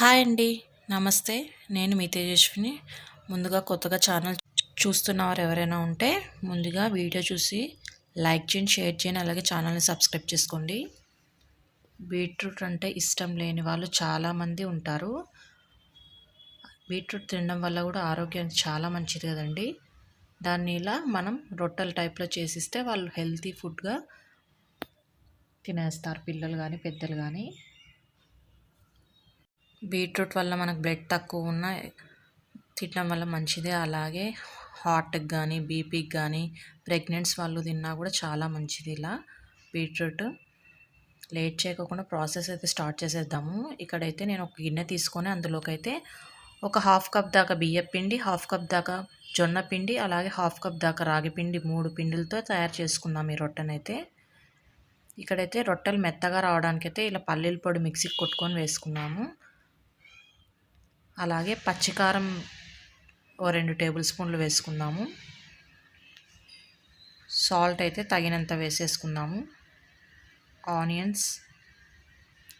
Hi అండి. నమస్తే. నేను మీ తేజస్విని. ముందుగా కొత్తగా ఛానల్ చూస్తున్నవారు ఎవరైనా ఉంటే ముందుగా వీడియో చూసి లైక్ చేయండి షేర్ చేయండి అలాగే ఛానల్ని సబ్స్క్రైబ్ చేసుకోండి. బీట్రూట్ అంటే ఇష్టం లేని వాళ్ళు చాలామంది ఉంటారు. బీట్రూట్ తినడం వల్ల కూడా ఆరోగ్యానికి చాలా మంచిది కదండి. దాన్ని ఇలా మనం రొట్టెల టైప్లో చేసిస్తే వాళ్ళు హెల్తీ ఫుడ్గా తినేస్తారు. పిల్లలు కానీ పెద్దలు కానీ బీట్రూట్ వల్ల మనకు బ్లడ్ తక్కువ ఉన్న తినడం వల్ల మంచిదే. అలాగే హార్ట్కి కానీ బీపీకి కానీ ప్రెగ్నెంట్స్ వాళ్ళు తిన్నా కూడా చాలా మంచిది ఇలా బీట్రూట్. లేట్ చేయకుండా ప్రాసెస్ అయితే స్టార్ట్ చేసేద్దాము. ఇక్కడైతే నేను ఒక గిన్నె తీసుకొని అందులోకి అయితే ఒక హాఫ్ కప్ దాకా బియ్య పిండి హాఫ్ కప్ దాకా జొన్న పిండి అలాగే హాఫ్ కప్ దాకా రాగి పిండి మూడు పిండిలతో తయారు చేసుకుందాం ఈ రొట్టెనైతే. ఇక్కడైతే రొట్టెలు మెత్తగా రావడానికైతే ఇలా పల్లీల పొడి మిక్సీకి కొట్టుకొని వేసుకున్నాము. అలాగే పచ్చికారం ఓ రెండు టేబుల్ స్పూన్లు వేసుకుందాము. సాల్ట్ అయితే తగినంత వేసేసుకుందాము. ఆనియన్స్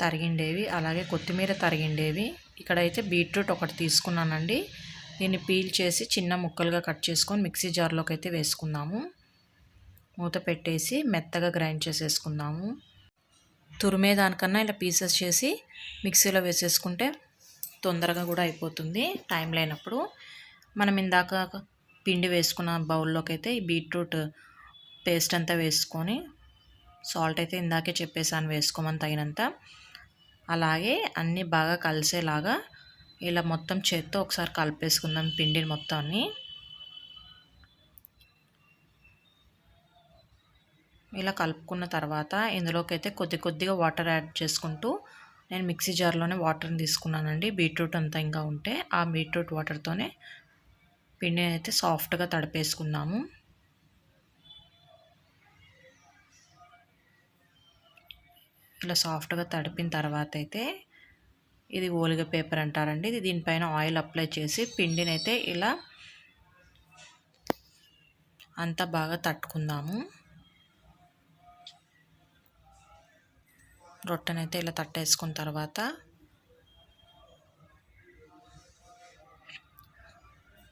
తరిగిండేవి అలాగే కొత్తిమీర తరిగిండేవి. ఇక్కడైతే బీట్రూట్ ఒకటి తీసుకున్నానండి. దీన్ని పీల్ చేసి చిన్న ముక్కలుగా కట్ చేసుకొని మిక్సీ జార్లోకి అయితే వేసుకుందాము. మూత పెట్టేసి మెత్తగా గ్రైండ్ చేసేసుకుందాము. తురిమే దానికన్నా ఇలా పీసెస్ చేసి మిక్సీలో వేసేసుకుంటే తొందరగా కూడా అయిపోతుంది టైం లేనప్పుడు. మనం ఇందాక పిండి వేసుకున్న బౌల్లోకి అయితే ఈ బీట్రూట్ పేస్ట్ అంతా వేసుకొని సాల్ట్ అయితే ఇందాకే చెప్పేసాను వేసుకోమని తగినంత. అలాగే అన్నీ బాగా కలిసేలాగా ఇలా మొత్తం చేత్తో ఒకసారి కలిపేసుకుందాం పిండిని మొత్తాన్ని. ఇలా కలుపుకున్న తర్వాత ఇందులోకి అయితే కొద్ది కొద్దిగా వాటర్ యాడ్ చేసుకుంటూ నేను మిక్సీ జార్లోనే వాటర్ని తీసుకున్నానండి. బీట్రూట్ అంతా ఇంకా ఉంటే ఆ బీట్రూట్ వాటర్తోనే పిండిని అయితే సాఫ్ట్గా తడిపేసుకున్నాము ఇలా సాఫ్ట్గా తడిపిన తర్వాత అయితే ఇది ఓలిగ పేపర్ అంటారండి. ఇది దీనిపైన ఆయిల్ అప్లై చేసి పిండినైతే ఇలా అంతా బాగా తట్టుకుందాము. రొట్టెనైతే ఇలా తట్టేసుకున్న తర్వాత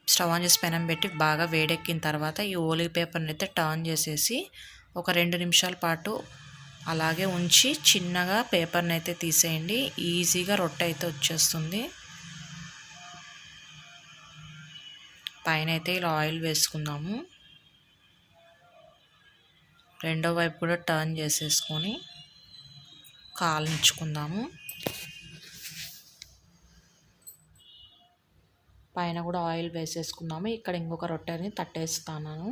స్టవ్ ఆన్ చేసి పెనం పెట్టి బాగా వేడెక్కిన తర్వాత ఈ ఓలీ పేపర్ని అయితే టర్న్ చేసేసి ఒక రెండు నిమిషాల పాటు అలాగే ఉంచి చిన్నగా పేపర్ని అయితే తీసేయండి. ఈజీగా రొట్టె అయితే వచ్చేస్తుంది. పైన అయితే ఇలా ఆయిల్ వేసుకుందాము. రెండో వైపు కూడా టర్న్ చేసేసుకొని కాలించుకుందాము పైన కూడా ఆయిల్ వేసేసుకుందాము ఇక్కడ ఇంకొక రొట్టెని తట్టేస్తాను.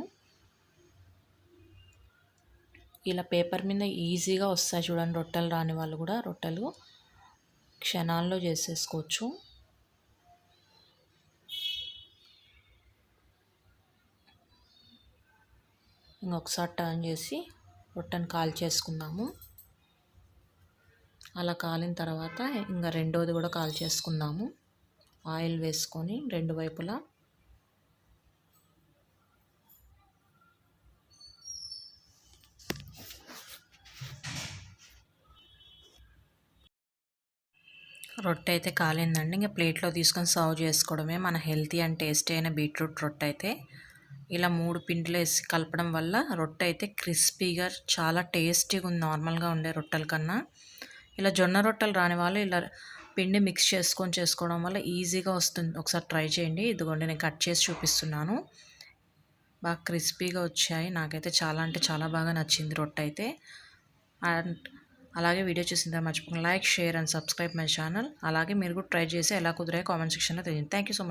ఇలా పేపర్ మీద ఈజీగా వస్తాయి చూడండి రొట్టెలు రాని వాళ్ళు కూడా రొట్టెలు. క్షణాల్లో చేసేసుకోవచ్చు. ఇంకొకసారి టర్న్ చేసి రొట్టెని కాల్ చేసుకుందాము అలా కాలిన తర్వాత ఇంకా రెండోది కూడా కాల్ చేసుకుందాము. ఆయిల్ వేసుకొని రెండు వైపులా రొట్టె అయితే కాలిందండి. ఇంకా ప్లేట్లో తీసుకొని సర్వ్ చేసుకోవడమే మన హెల్తీ అండ్ టేస్టీ అయిన బీట్రూట్ రొట్టె అయితే. ఇలా మూడు పిండిలు వేసి కలపడం వల్ల రొట్టె అయితే క్రిస్పీగా చాలా టేస్టీగా ఉంది నార్మల్గా ఉండే రొట్టెల కన్నా ఇలా జొన్న రొట్టెలు రాని వాళ్ళు ఇలా పిండి మిక్స్ చేసుకొని చేసుకోవడం వల్ల ఈజీగా వస్తుంది. ఒకసారి ట్రై చేయండి. ఇదిగోండి నేను కట్ చేసి చూపిస్తున్నాను. బాగా క్రిస్పీగా వచ్చాయి. నాకైతే చాలా అంటే చాలా బాగా నచ్చింది రొట్టె అయితే. అండ్ అలాగే వీడియో చూసిన మర్చిపోకుండా. Like share and subscribe my channel. అలాగే మీరు కూడా ట్రై చేసి ఎలా కుదిరాయి కామెంట్ సెక్షన్లో తెలియదు థ్యాంక్ యూ సో మచ్